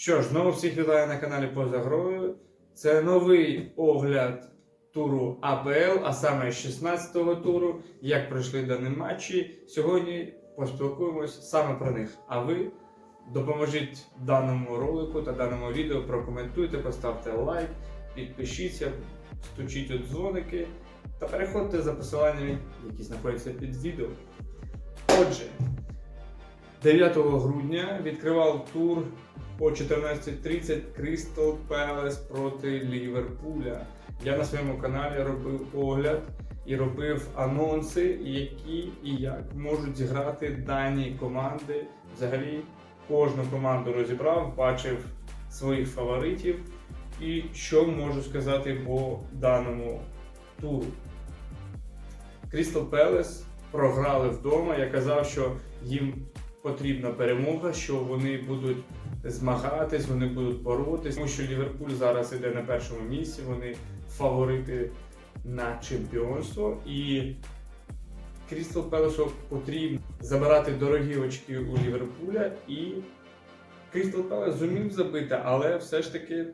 Що ж, знову всіх вітаю на каналі Поза Грою. Це новий огляд туру АПЛ, а саме 16-го туру, як пройшли дані матчі. Сьогодні поспілкуємось саме про них. А ви допоможіть даному ролику та даному відео, прокоментуйте, поставте лайк, підпишіться, стучіть у дзвоники та переходьте за посиланнями, які знаходяться під відео. Отже, 9 грудня відкривав тур о 14.30 Crystal Palace проти Ліверпуля. Я на своєму каналі робив огляд і робив анонси, які і як можуть зіграти дані команди. Взагалі кожну команду розібрав, бачив своїх фаворитів. І що можу сказати по даному туру. Crystal Palace програли вдома. Я казав, що їм потрібна перемога, що вони будуть змагатись, вони будуть боротись. Тому що Ліверпуль зараз іде на першому місці, вони фаворити на чемпіонство. І Крістал Пелесу потрібно забирати дорогі очки у Ліверпуля. І Крістал Пелес зумів забити, але все ж таки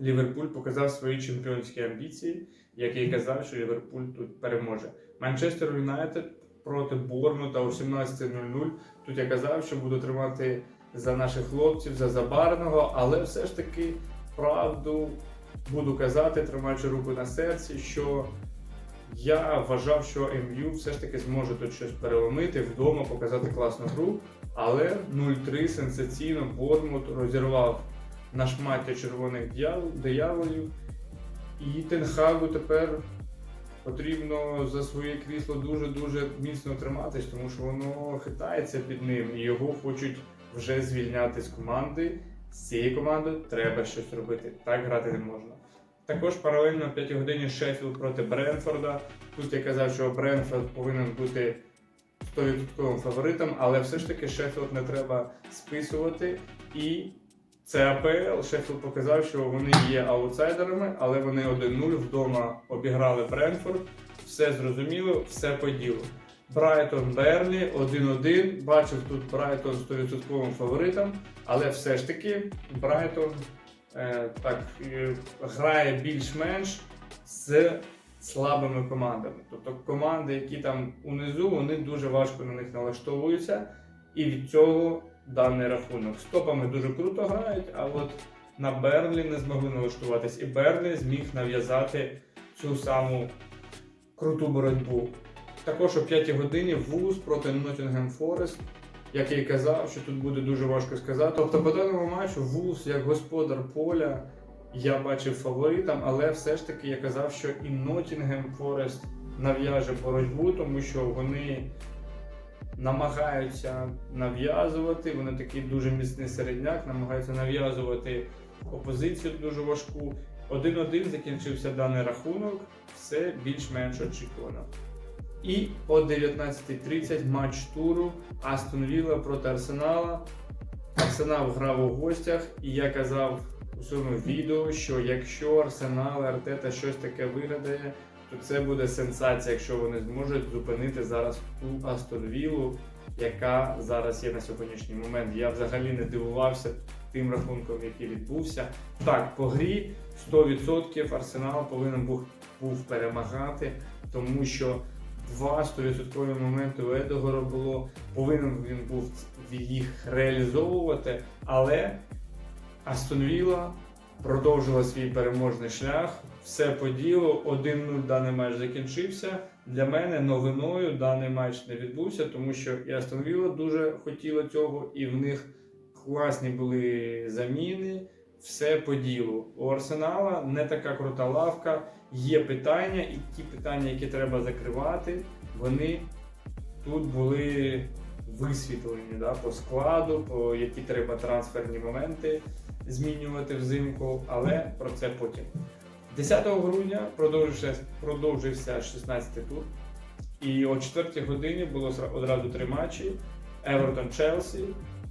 Ліверпуль показав свої чемпіонські амбіції, як я казав, що Ліверпуль тут переможе. Манчестер Юнайтед проти Бормута о 17.00. Тут я казав, що буду тримати за наших хлопців, за Забарного, але все ж таки правду буду казати, тримаючи руку на серці, що я вважав, що МЮ все ж таки зможе тут щось переломити вдома, показати класну гру. Але 0-3 сенсаційно Бормут розірвав на шмаття червоних дияволів. І Тенхагу тепер потрібно за своє крісло дуже-дуже міцно триматись, тому що воно хитається під ним, і його хочуть вже звільняти з команди. З цією командою треба щось робити. Так грати не можна. Також паралельно о 5 годині Шеффілд проти Бренфорда. Тут я казав, що Бренфорд повинен бути 100% фаворитом, але все ж таки Шеффілд не треба списувати. І це АПЛ. Шеффілд показав, що вони є аутсайдерами, але вони 1-0 вдома обіграли Бренфорд. Все зрозуміло, все по ділу. Брайтон Берлі 1-1. Бачив тут Брайтон 100% фаворитом, але все ж таки Брайтон е, так, е, грає більш-менш з слабими командами. Тобто команди, які там унизу, вони дуже важко на них налаштовуються. І від цього даний рахунок. Стопами дуже круто грають, а от на Берлі не змогли налаштуватись. І Берлі зміг нав'язати цю саму круту боротьбу. Також о 5 годині Вулс проти Ноттінгем Форест. Як я і казав, що тут буде дуже важко сказати. Тобто по даному матчу Вулс як господар поля я бачив фаворитом, але все ж таки я казав, що і Ноттінгем Форест нав'яже боротьбу, тому що вони намагаються нав'язувати. Вони такий дуже міцний середняк, намагаються нав'язувати опозицію дуже важку. 1-1 закінчився даний рахунок, все більш-менш очікувано. І о 19.30 матч туру Астон Вілла проти Арсенала. Арсенал грав у гостях, і я казав у своєму відео, що якщо Арсенал Артета щось таке вигадає, то це буде сенсація, якщо вони зможуть зупинити зараз ту Астон Віллу, яка зараз є на сьогоднішній момент. Я взагалі не дивувався тим рахунком, який відбувся. Так, по грі 100% Арсенал повинен був, був перемагати, тому що два 100% моменти у Едогора було, повинен він був їх реалізовувати, але Астон Вілла продовжила свій переможний шлях. Все по ділу. 1-0 даний матч закінчився. Для мене новиною даний матч не відбувся, тому що і Астон Вілла дуже хотіла цього, і в них класні були заміни. Все по ділу. У Арсенала не така крута лавка. Є питання, і ті питання, які треба закривати, вони тут були висвітлені да, по складу, по які треба трансферні моменти змінювати взимку, але про це потім. 10 грудня продовжився, продовжився 16-й тур. І о 4 годині було одразу три матчі: Евертон Челсі,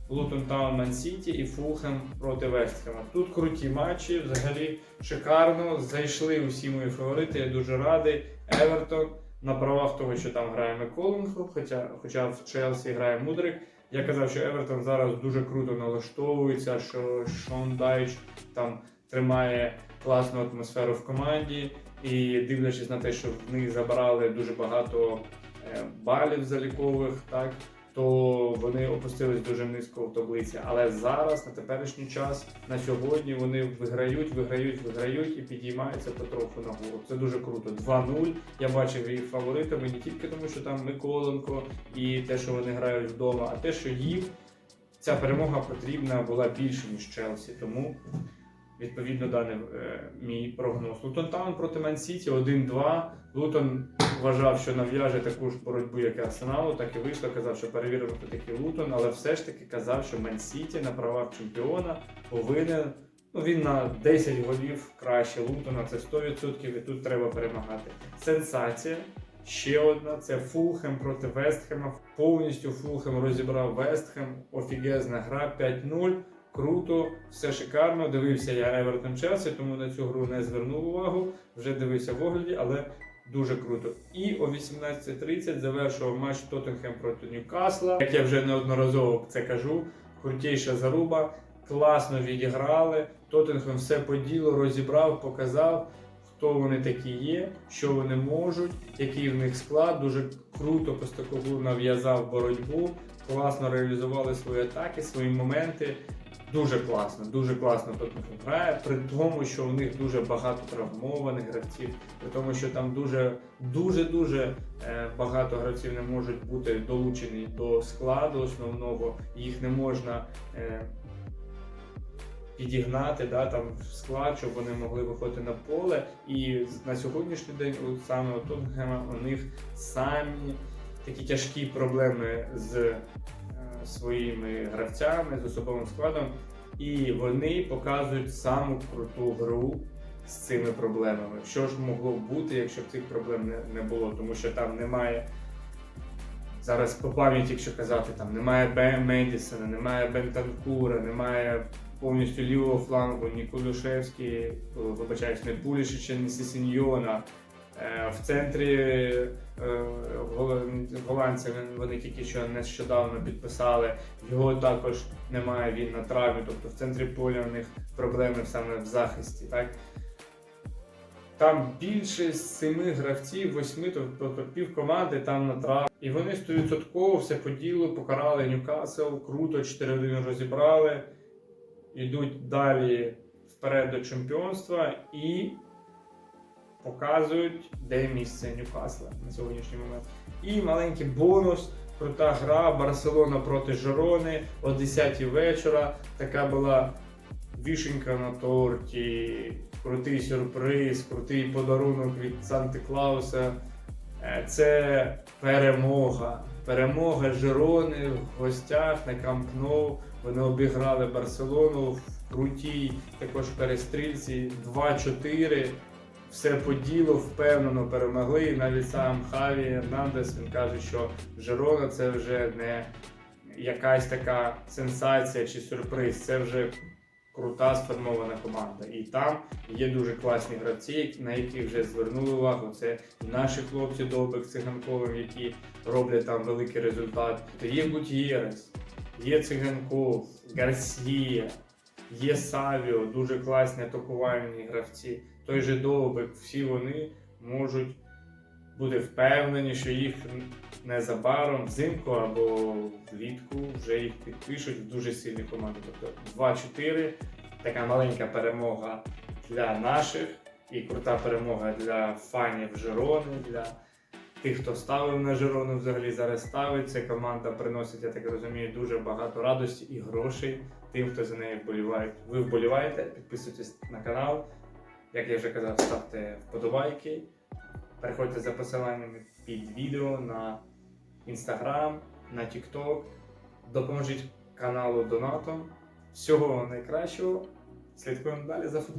Лутон Таун Ман Сіті і Фулхем проти Вестхема. Тут круті матчі, взагалі шикарно. Зайшли усі мої фаворити. Я дуже радий. Евертон на правах того, що там грає Миколенко, хоча, хоча в Челсі грає Мудрик. Я казав, що Евертон зараз дуже круто налаштовується, що Шон Дайч там тримає класну атмосферу в команді. І дивлячись на те, що в них забрали дуже багато е, балів залікових, так то вони опустились дуже низько в таблиці. Але зараз, на теперішній час, на сьогодні, вони виграють, виграють, виграють і підіймаються потроху нагору. Це дуже круто. 2-0. Я бачив їх фаворитами не тільки тому, що там Миколенко і те, що вони грають вдома, а те, що їм ця перемога потрібна була більше ніж Челсі. Тому відповідно даний е, мій прогноз. Лутон Таун проти Ман Сіті 1-2. Лутон вважав, що нав'яже таку ж боротьбу, як і Арсеналу, так і вийшло. Казав, що перевіримо хто такий Лутон, але все ж таки казав, що Ман Сіті на правах чемпіона повинен. Ну, він на 10 голів краще Лутона, це 100%, і тут треба перемагати. Сенсація. Ще одна це Фулхем проти Вестхема. Повністю Фулхем розібрав Вестхем. Офігезна гра 5-0. Круто, все шикарно. Дивився я Евертон Челсі, тому на цю гру не звернув увагу. Вже дивився в огляді, але дуже круто. І о 18.30 завершував матч Тоттенхем проти Ньюкасла. Як я вже неодноразово це кажу, крутіша заруба, класно відіграли. Тоттенхем все по ділу розібрав, показав. Хто вони такі є, що вони можуть, який в них склад. Дуже круто Постакоглу нав'язав боротьбу, класно реалізували свої атаки, свої моменти. Дуже класно, дуже класно Тоттенхем грає, при тому, що у них дуже багато травмованих гравців, при тому, що там дуже дуже дуже е, багато гравців не можуть бути долучені до складу основного, їх не можна е, підігнати да, там, в склад, щоб вони могли виходити на поле. І на сьогоднішній день у саме у Тоттенхема у них самі такі тяжкі проблеми з своїми гравцями, з особовим складом, і вони показують саму круту гру з цими проблемами. Що ж могло б бути, якщо б цих проблем не, було, тому що там немає. Зараз по пам'яті, якщо казати, там немає Бе Медісона, немає Бентанкура, немає повністю лівого флангу, ні Кулюшевський, вибачаюсь, не Пулішича, ні Сісіньйона. Е, В центрі е, голландці вони тільки що нещодавно підписали. Його також немає, він на травмі. Тобто в центрі поля у них проблеми саме в захисті. Так? Там більше семи гравців, восьми, тобто пів команди там на травмі. І вони 100% все по ділу, покарали Ньюкасл, круто 4-1 розібрали, йдуть далі вперед до чемпіонства і показують, де місце Ньюкасла на сьогоднішній момент. І маленький бонус. Крута гра Барселона проти Жирони о 10 вечора. Така була вішенька на торті, крутий сюрприз, крутий подарунок від Санти Клауса. Е, Це перемога. Перемога Жирони в гостях на Камп Ноу. Вони обіграли Барселону в крутій також перестрільці 2-4. Все по ділу впевнено перемогли. І навіть сам Хаві Ернандес він каже, що Жирона це вже не якась така сенсація чи сюрприз. Це вже крута сформована команда. І там є дуже класні гравці, на яких вже звернули увагу. Це наші хлопці Довбик Циганковим, які роблять там великий результат. То є Гутєрес, є Циганков, Гарсія, є Савіо, дуже класні атакувальні гравці. Той же Довбик, всі вони можуть бути впевнені, що їх незабаром взимку або влітку вже їх підпишуть в дуже сильні команди. Тобто 2-4 така маленька перемога для наших і крута перемога для фанів Жирони, для тих, хто ставив на Жирону, взагалі зараз ставить. Ця команда приносить, я так розумію, дуже багато радості і грошей тим, хто за неї вболіває. Ви вболіваєте, підписуйтесь на канал. Як я вже казав, ставте вподобайки. Переходьте за посиланнями під відео на Instagram, на TikTok. Допоможіть каналу донатом. Всього найкращого. Слідкуємо далі за футболом.